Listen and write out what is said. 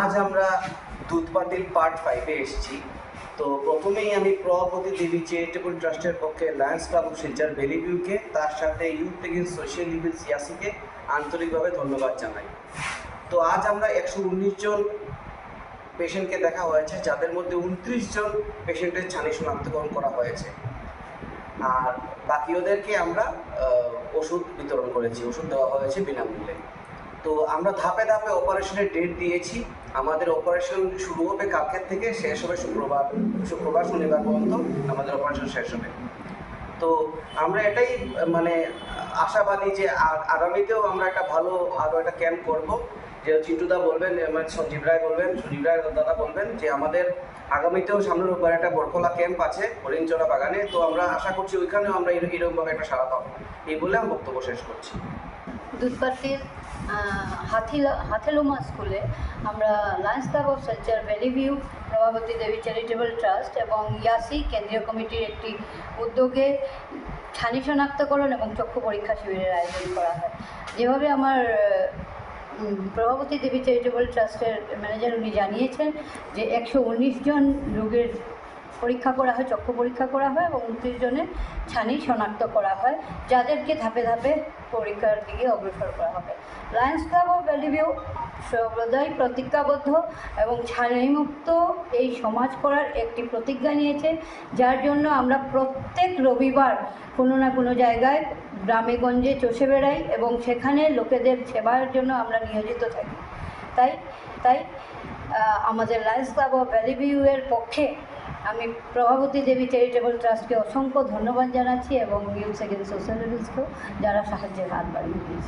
আজ আমরা দুধপাতিল পার্ট ফাইভে এসেছি। তো প্রথমেই আমি প্রভাপতি দেবী চ্যারিটেবল ট্রাস্টের পক্ষে লায়ন্স ক্লাব অফ শিলচর ভ্যালিভিউকে তার সাথে ইউথ এগেন্স সোশ্যাল লিভিল সিয়াসিকে আন্তরিকভাবে ধন্যবাদ জানাই। তো আজ আমরা একশো উনিশ জন পেশেন্টকে দেখা হয়েছে, যাদের মধ্যে উনত্রিশ জন পেশেন্টের ছানি শনাক্তকরণ করা হয়েছে। আর বাকি ওদেরকে আমরা ওষুধ বিতরণ করেছি, ওষুধ দেওয়া হয়েছে বিনামূল্যে। তো আমরা ধাপে ধাপে অপারেশনের ডেট দিয়েছি। আমাদের অপারেশন শুরু হবে কালকের থেকে, শেষ হবে শুক্রবার শুক্রবার, শনিবার পর্যন্ত আমাদের অপারেশন শেষ হবে। তো আমরা এটাই মানে আশাবাদী যে আগামীতেও আমরা একটা ভালো আরও একটা ক্যাম্প করব। যে চিন্টুদা বলবেন মানে সঞ্জীব রায় বলবেন সঞ্জীব রায় দাদা বলবেন যে আমাদের আগামীতেও সামনের উপর একটা বরকলা ক্যাম্প আছে হরিণচড়া বাগানে। তো আমরা আশা করছি ওইখানেও আমরা এর- এরকমভাবে একটা সারা পাবো। এই বলে আমি বক্তব্য শেষ করছি। দুধপাতির হাথিলা, হাথেলুমা স্কুলে আমরা lions club of Silchar valley view Prabhabati Devi charitable trust এবং ইয়াসি কেন্দ্রীয় কমিটির একটি উদ্যোগে ছানি শনাক্তকরণ এবং চক্ষু পরীক্ষা শিবিরের আয়োজন করা হয়। যেভাবে আমার প্রভাবতী দেবী চ্যারিটেবল ট্রাস্টের ম্যানেজার উনি জানিয়েছেন যে একশো উনিশ জন রোগীর পরীক্ষা করা হয়, চক্ষু পরীক্ষা করা হয় এবং উনত্রিশ জনের ছানি শনাক্ত করা হয়, যাদেরকে ধাপে ধাপে পরীক্ষার দিকে অগ্রসর করা হবে। লায়ন্স ক্লাব অফ ভ্যালিভিউ সর্বদাই প্রতিজ্ঞাবদ্ধ এবং ছানিমুক্ত এই সমাজ করার একটি প্রতিজ্ঞা নিয়েছে, যার জন্য আমরা প্রত্যেক রবিবার কোনো না কোনো জায়গায় গ্রামে গঞ্জে চষে বেড়াই এবং সেখানে লোকেদের সেবার জন্য আমরা নিয়োজিত থাকি। তাই তাই আমাদের লায়ন্স ক্লাব অফ ভ্যালিভিউ এর পক্ষে আমি প্রভাবতী দেবী চ্যারিটেবল ট্রাস্টকে অসংখ্য ধন্যবাদ জানাচ্ছি এবং ইউথ সেকেন্ড সোশ্যাল যারা সাহায্যের হাত বাড়িয়ে দিয়েছে।